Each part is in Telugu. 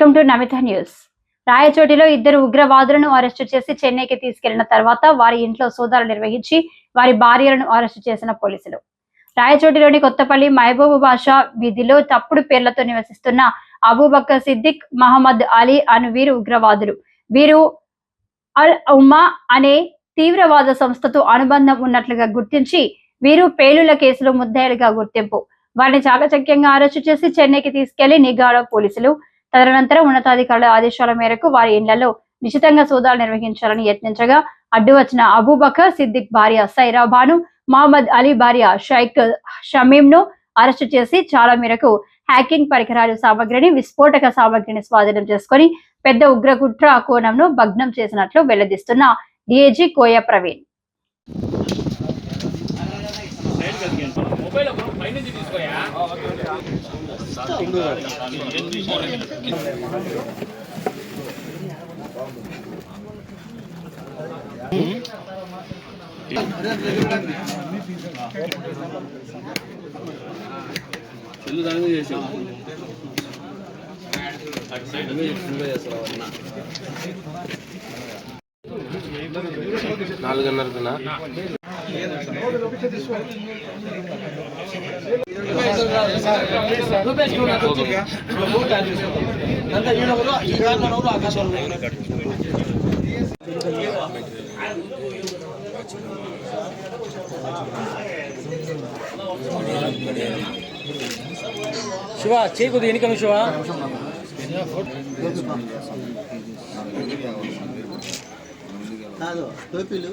Welcome to Namitha news. రాయచోటిలో ఇద్దరు ఉగ్రవాదులను అరెస్టు చేసి చెన్నైకి తీసుకెళ్ళిన తర్వాత వారి ఇంట్లో సోదాలు నిర్వహించి వారి భార్యలను అరెస్టు చేసిన పోలీసులు. రాయచోటిలోని కొత్తపల్లి మహబూబు బాషా వీధిలో తప్పుడు పేర్లతో నివసిస్తున్న అబూబక్కర్ సిద్దిక్ మహమ్మద్ అలీ అను వీరు ఉగ్రవాదులు. వీరు అల్ ఉమ్మా అనే తీవ్రవాద సంస్థతో అనుబంధం ఉన్నట్లుగా గుర్తించి వీరు పేలుల కేసులో ముద్దాయిలుగా గుర్తింపు. వారిని చాకచక్యంగా అరెస్టు చేసి చెన్నైకి తీసుకెళ్ళి నిఘాలో పోలీసులు తదనంతరం ఉన్నతాధికారుల ఆదేశాల మేరకు వారి ఇళ్ళలో నిశితంగా సోదాలు నిర్వహించాలని యత్నించగా అడ్డు వచ్చిన అబూబకర్ సిద్దిక్ భార్య సైరాబాను మహమ్మద్ అలీ భార్య షైక్ షమీం ను అరెస్టు చేసి చాలా మేరకు హ్యాకింగ్ పరికరాలు సామగ్రిని విస్ఫోటక సామగ్రిని స్వాధీనం చేసుకొని పెద్ద ఉగ్రకుట్ర కోణంను భగ్నం చేసినట్లు వెల్లడిస్తున్న డిఏజీ కోయ ప్రవీణ్. చెల్లు దాని మీద చేసాం నువ్వే నువ్వే అన్న శివ చేయకూడదు కొద్దిగా శివ? కాదు టోపీలు.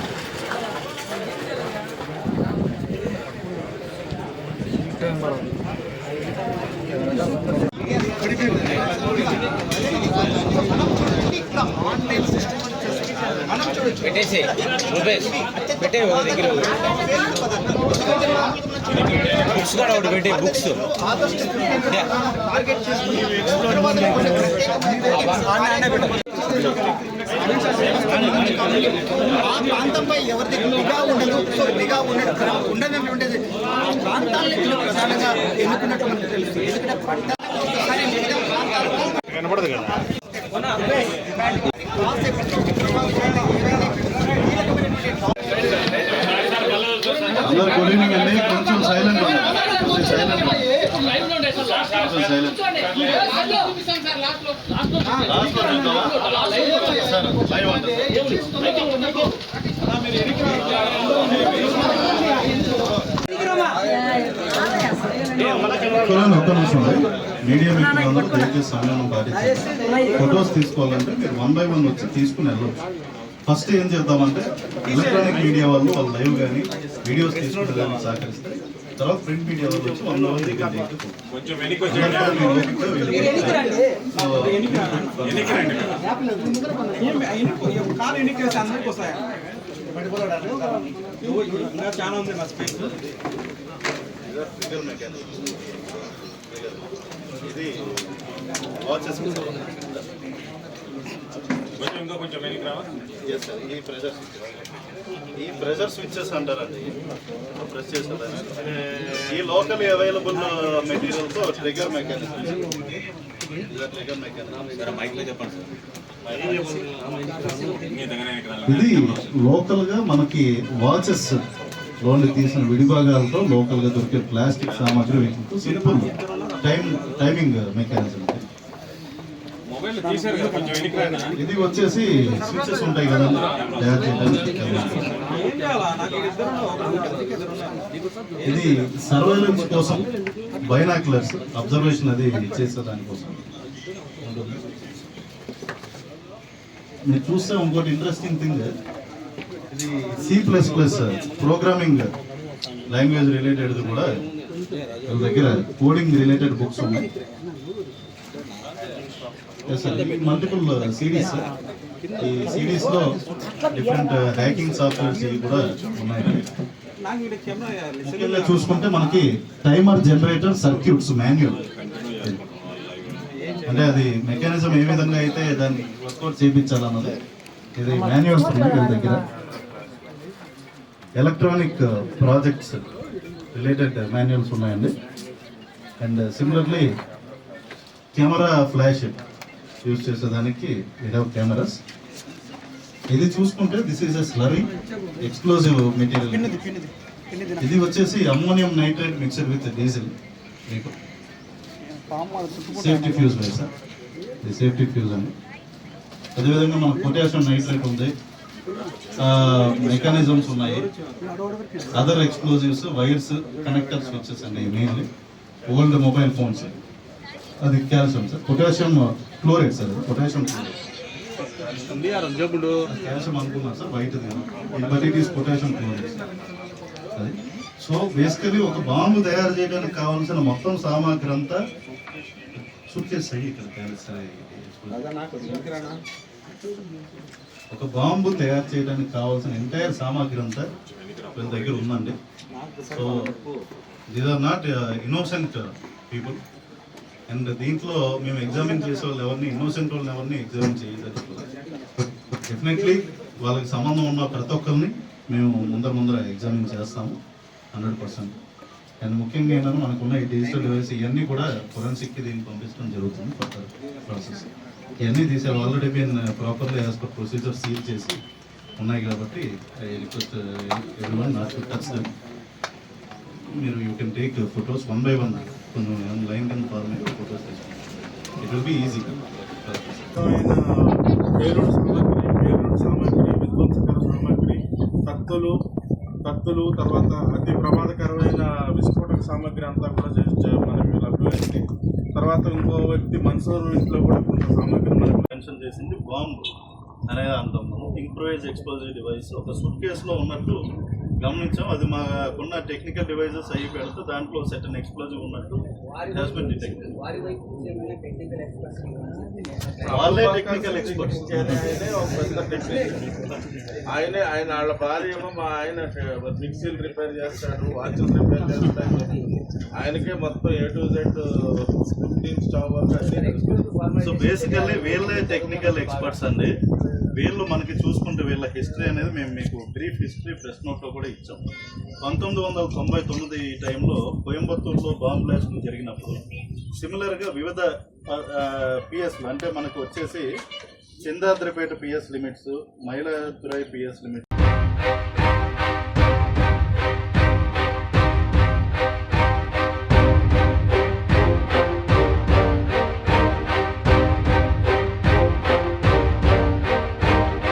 పెట్టేసి రూపేష్ పెట్టే ఒక దగ్గర బుక్స్ కూడా ఒకటి పెట్టే బుక్స్ ఆ ప్రాంతంపై ఎవరిది నిఘా ఉండదు సో నిఘా ఉండదు. ఉండనటువంటిది ఆ ప్రాంతాన్ని ప్రధానంగా ఎన్నుకున్నట్టు మనకు తెలుస్తుంది. ఎందుకంటే కనబడదు కదా మిగతా ప్రాంతాలకు అందరు గుడ్ ఈవినింగ్ అండి కొంచెం సైలెంట్ కొంచెం సైలెంట్ కొంచెం సైలెంట్ సార్ లైవ్ ఉంటుంది చూడండి ఒక్క నిమిషం అండి మీడియా మిత్రులందరూ దయచేసి సమయం పాటించండి. ఫొటోస్ తీసుకోవాలంటే మీరు వన్ బై వన్ వచ్చి తీసుకుని వెళ్ళొచ్చు. ఫస్ట్ ఏం చేద్దామంటే ఎలక్ట్రానిక్ మీడియా వాళ్ళు వాళ్ళు లైవ్ కానీ వీడియోస్ తీసుకుంటానికి సహకరిస్తే తర్వాత ప్రింట్ మీడియా వచ్చి వన్ బై వన్ దగ్గర చాలా ఉంది మా స్పేస్ ఇది వాచెస్ Yes, sir. ఈ ప్రెషర్ ఈ ప్రెషర్ స్విచ్చెస్ అంటారండి ప్రెస్ చేస్తారు ఈ లోకల్ అవైలబుల్ మెటీరియల్తో ట్రిగర్ మెకానిజం ట్రిగర్ మెకానిజం ఇది లోకల్గా మనకి వాచెస్ లోన్లు తీసిన విడిభాగాలతో లోకల్గా దొరికే ప్లాస్టిక్ సామాగ్రి simple time timing mechanism mobile తీసారు కదా కొంచెం వెనక్కి రానా? ఇది వచ్చేసి స్విచ్చెస్ ఉంటాయి కదా. తయారు చేయడానికి ఇది సర్వైలెన్స్ కోసం బైనాక్యులర్స్ అబ్జర్వేషన్ అది చేసే దానికోసం మీరు చూస్తే ఇంకోటి ఇంట్రెస్టింగ్ థింగ్ ఇది C plus plus programming language related కూడా. దగ్గర కోడింగ్ రిలేటెడ్ బుక్స్ ఉన్నాయి. మల్టిపుల్ సిరీస్ ఈ సిరీస్లో డిఫరెంట్ హ్యాకింగ్ సాఫ్ట్వేర్స్ ఇవి కూడా ఉన్నాయి. ముఖ్యంగా చూసుకుంటే మనకి టైమర్ జనరేటర్ సర్క్యూట్స్ మాన్యువల్ అంటే అది మెకానిజం ఏ విధంగా అయితే దాన్ని వర్కౌట్ చేయించాలన్నది. ఇది మాన్యువల్స్ ఉన్నాయి వీళ్ళ దగ్గర. ఎలక్ట్రానిక్ ప్రాజెక్ట్స్ రిలేటెడ్ మాన్యువల్స్ ఉన్నాయండి. And similarly camera flash use చేసేదానికి విడౌట్ కెమెరాస్ ఇది చూసుకుంటే this is a slurry explosive material ఇది వచ్చేసి ammonium nitrate mixture with diesel మీకు సేఫ్టీ ఫ్యూజ్ వేసి సార్ ఇది సేఫ్టీ ఫ్యూజ్ అండి. అదేవిధంగా మనకు పొటాషియం నైట్రేట్ ఉంది. మెకానిజమ్స్ ఉన్నాయి. Other explosives wires connectors switches అండి మెయిన్లీ ఓల్డ్ మొబైల్ ఫోన్స్ అది calcium sir potassium chloride sir potassium. Calcium అనుకున్నాను sir white hepatitis it is potassium chloride అది. సో బేసికలీ ఒక బాంబు తయారు చేయడానికి కావాల్సిన మొత్తం సామాగ్రి అంతా సూట్ ఇక్కడ ఒక బాంబు తయారు చేయడానికి కావాల్సిన ఎంటైర్ సామాగ్రి అంతా వీళ్ళ దగ్గర ఉందండి. So these are not innocent people and దీంట్లో మేము ఎగ్జామిన్ చేసే వాళ్ళు ఎవరిని ఇన్నోసెంట్ వాళ్ళని ఎవరిని ఎగ్జామిన్ చేయలేదు. డెఫినెట్లీ వాళ్ళకి సంబంధం ఉన్న ప్రతి ఒక్కరిని మేము ముందర ముందర ఎగ్జామిన్ చేస్తాము హండ్రెడ్ పర్సెంట్. అండ్ ముఖ్యంగా ఏంటంటే మనకున్న ఈ డిజిటల్ డివైస్ ఇవన్నీ కూడా ఫొరెన్సిక్కి దీన్ని పంపించడం జరుగుతుంది ఫర్దర్ ప్రాసెస్ ఇవన్నీ తీసారు already been properly as per procedure seal చేసి ఉన్నాయి కాబట్టి I request everyone not touch మీరు you can take photos one by one కొన్ని లైన్ కింద ఫార్మేట్ ఫొటోస్ తీసుకుంటాం ఇట్ విల్ బి ఈజీ పేలుడు సామాగ్రి పేలుడు సామాగ్రి విధ్వంసకర సామాగ్రి కత్తులు కత్తులు తర్వాత అతి ప్రమాదకరమైన విస్ఫోటక సామాగ్రి అంతా కూడా చేసి చే- మనకి లభ్యమైంది తర్వాత ఇంకో వ్యక్తి మన్సూర్ ఇంట్లో కూడా కొంత సామాగ్రి మనకు మెన్షన్ చేసింది బాంబు అనేది అంటాం మనం ఇంప్రూవైజ్ ఎక్స్ప్లోజివ్ డివైస్ ఒక సూట్ కేసులో ఉన్నట్టు గమనించాం. అది మాకున్న టెక్నికల్ డివైజెస్ అయ్యి పెడితే దాంట్లో సెట్ ఎక్స్ప్లోజివ్ ఉన్నట్టు డిటెక్టెడ్ వాళ్ళే టెక్నికల్ ఎక్స్పర్ట్స్ ఆయనే ఒక పెద్ద టెక్నీషియన్ ఆయనే ఆయన వాళ్ళ భార్య ఏమో మా ఆయన మిక్సీలు రిపేర్ చేస్తాడు వాచ్లు రిపేర్ చేస్తాడు. ఆయనకే మొత్తం A to Z stove. So basically వీళ్ళే టెక్నికల్ ఎక్స్పర్ట్స్ అండి. వీళ్ళు మనకి చూసుకుంటే వీళ్ళ హిస్టరీ అనేది మేము మీకు బ్రీఫ్ హిస్టరీ ప్రెస్ నోట్లో కూడా ఇచ్చాం. పంతొమ్మిది వందల తొంభై తొమ్మిది ఈ టైంలో కోయంబత్తూరులో బాంబు బ్లాస్ట్ జరిగినప్పుడు సిమిలర్గా వివిధ పిఎస్లు అంటే మనకు వచ్చేసి Chandadripeta PS limits Mailadurai PS limits